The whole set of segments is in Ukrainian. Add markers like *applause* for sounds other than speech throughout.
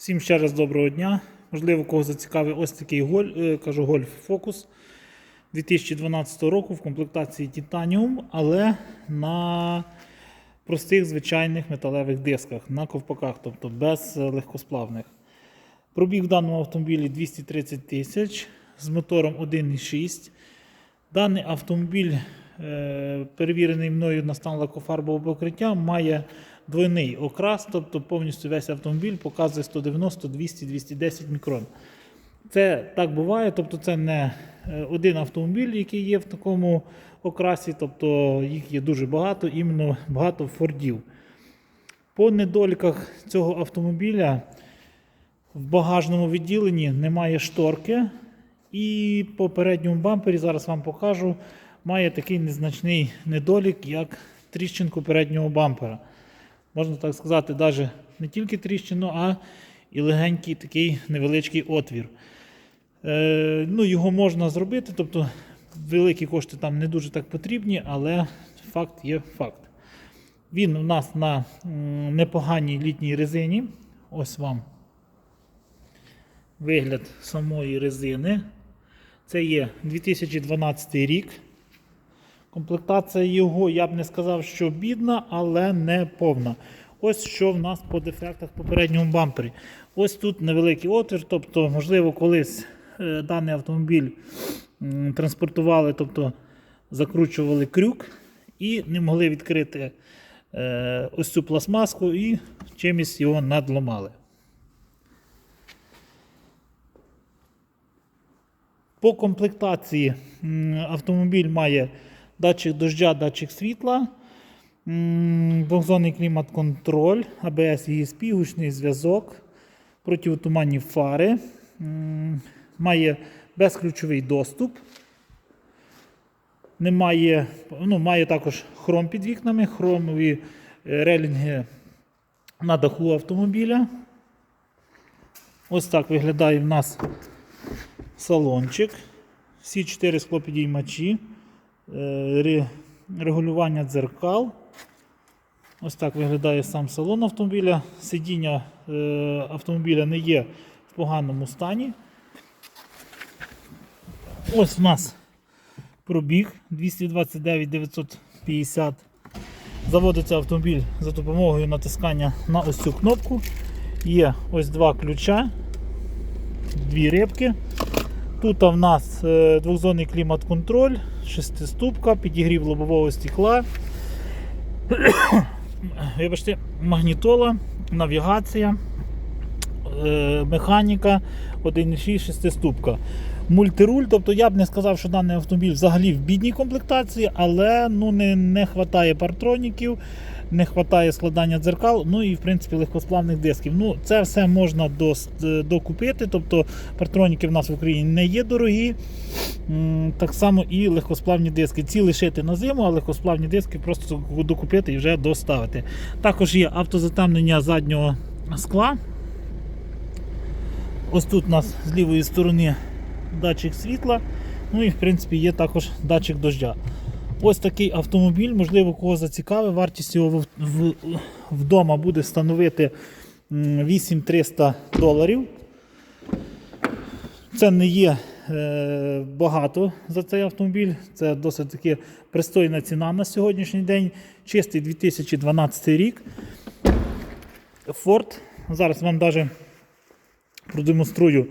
Всім ще раз доброго дня. Можливо, кого зацікавив ось такий голь, е, кажу, гольф Focus 2012 року в комплектації Titanium, але на простих звичайних металевих дисках, на ковпаках, тобто без е, легкосплавних. Пробіг в даному автомобілі 230 тисяч з мотором 1,6. Даний автомобіль, е, перевірений мною на стан лакофарбового покриття, має двойний окрас, тобто повністю весь автомобіль показує 190, 200, 210 мікрон. Це так буває, тобто це не е, один автомобіль, який є в такому окрасі, тобто їх є дуже багато, іменно багато фордів. По недоліках цього автомобіля в багажному відділенні немає шторки. І по передньому бампері, зараз вам покажу, має такий незначний недолік, як тріщинку переднього бампера. Можна так сказати, навіть не тільки тріщину, а і легенький такий невеличкий отвір. Е, ну, його можна зробити, тобто великі кошти там не дуже так потрібні, але факт є факт. Він у нас на непоганій літній резині. Ось вам вигляд самої резини. Це є 2012 рік. Комплектація його, я б не сказав, що бідна, але не повна. Ось що в нас по дефектах в попередньому бампері. Ось тут невеликий отвір, тобто, можливо, колись е, даний автомобіль транспортували, тобто закручували крюк і не могли відкрити е, ось цю пластмаску і чимось його надломали. По комплектації автомобіль має датчик дождя, датчик світла, двохзонний клімат-контроль, ABS ESP, гучний зв'язок, противотуманні фари, має безключовий доступ. Немає, ну, має також хром під вікнами, хромові е, релінги на даху автомобіля. Ось так виглядає в нас салончик. Всі чотири склопідіймачі, регулювання дзеркал. Ось так виглядає сам салон автомобіля. Сидіння е, автомобіля не є в поганому стані. Ось у нас пробіг 229 950. Заводиться автомобіль за допомогою натискання на ось цю кнопку. Є ось два ключа, дві рибки. Тут в нас е, двохзонний клімат-контроль, шестиступка, підігрів лобового стекла. *coughs* Вибачте, магнітола, навігація, механіка, 1,6 шестиступка. Мультируль, тобто я б не сказав, що даний автомобіль взагалі в бідній комплектації, але ну, не, не вистачає партроніків, не вистачає складання дзеркал, ну і в принципі легкосплавних дисків. Ну, Це все можна дос- докупити, тобто партроніки в нас в Україні не є дорогі. Так само і легкосплавні диски. Ці лишити на зиму, а легкосплавні диски просто докупити і вже доставити. Також є автозатемнення заднього скла. Ось тут у нас з лівої сторони датчик світла. Ну і в принципі є також датчик дождя. Ось такий автомобіль, можливо, кого зацікавить, вартість його вдома буде становити 8300 доларів. Це не є е, багато за цей автомобіль. Це досить таки пристойна ціна на сьогоднішній день. Чистий 2012 рік. Ford. Зараз вам навіть продемонструю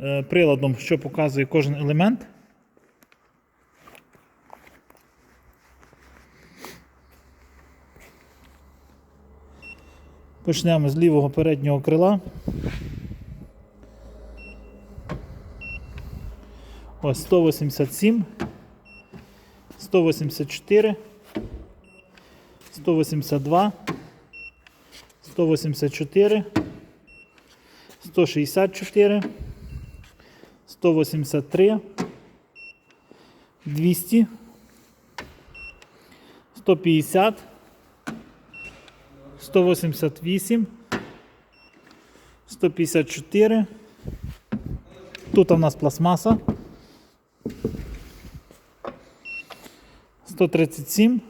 е, приладом, що показує кожен елемент. Почнемо з лівого переднього крила. Ось 187, 184, 182, 184, 164, 183, 200, 150, 188, 154. Тут у нас пластмаса. 137,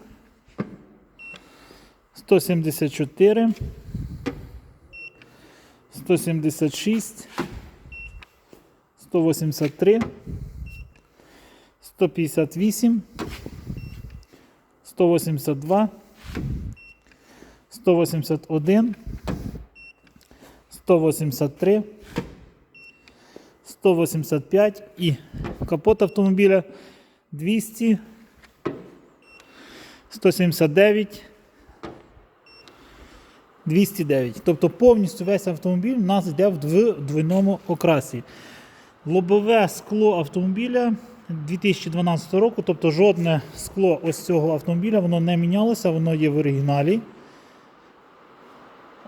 174, 176, 183, 158, 182, 181, 183, 185 і капот автомобіля 200, 179, 209. Тобто повністю весь автомобіль у нас йде в двойному окрасі. Лобове скло автомобіля 2012 року, тобто жодне скло ось цього автомобіля воно не мінялося, воно є в оригіналі.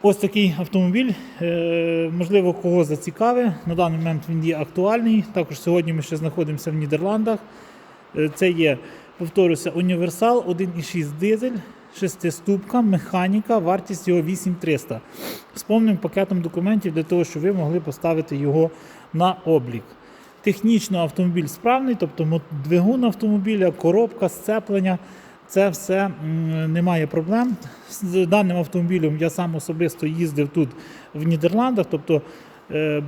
Ось такий автомобіль, е, можливо, кого зацікавить. На даний момент він є актуальний. Також сьогодні ми ще знаходимося в Нідерландах. Е, Це є, повторюся, універсал 1,6 дизель, шестиступка, механіка, вартість його 8300 з повним пакетом документів для того, щоб ви могли поставити його на облік. Технічно автомобіль справний, тобто двигун автомобіля, коробка, сцеплення. Це все немає проблем. З даним автомобілем я сам особисто їздив тут в Нідерландах, тобто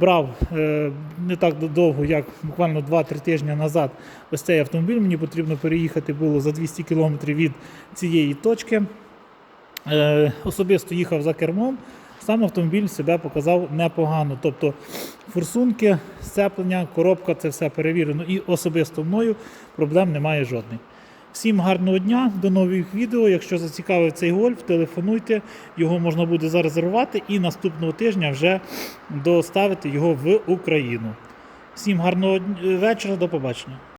брав е, не так довго, як буквально 2-3 тижні назад ось цей автомобіль. Мені потрібно переїхати було за 200 кілометрів від цієї точки. Е, особисто їхав за кермом. Сам автомобіль себе показав непогано. Тобто форсунки, сцеплення, коробка це все перевірено і особисто мною проблем немає жодних. Всім гарного дня, до нових відео. Якщо зацікавив цей гольф, телефонуйте, його можна буде зарезервувати і наступного тижня вже доставити його в Україну. Всім гарного вечора, до побачення.